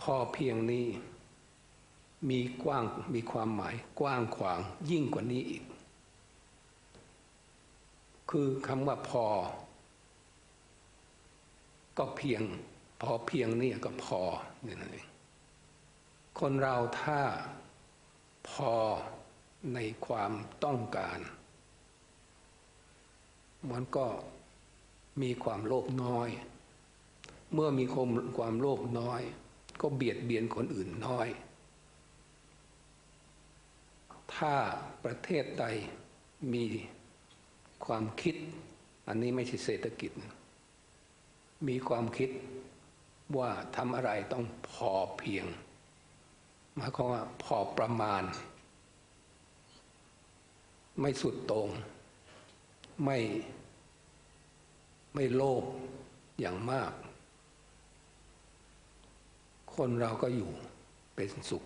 พอเพียงนี้มีกว้างมีความหมายกว้างขวางยิ่งกว่านี้อีก คือคำว่าพอ ก็เพียง พอเพียงนี่ก็พอนี่นั่นเองคนเราถ้าพอในความต้องการ มันก็มีความโลภน้อย เมื่อมีความความโลภน้อย ก็เบียดเบียนคนอื่นน้อย ถ้าประเทศใดมีความคิด อันนี้ไม่ใช่เศรษฐกิจ มีความคิดว่าทำอะไรต้องพอเพียงหมายความว่าพอประมาณ ไม่สุดตง่งไม่ไม่โลภอย่างมาก คนเราก็อยู่เป็นสุข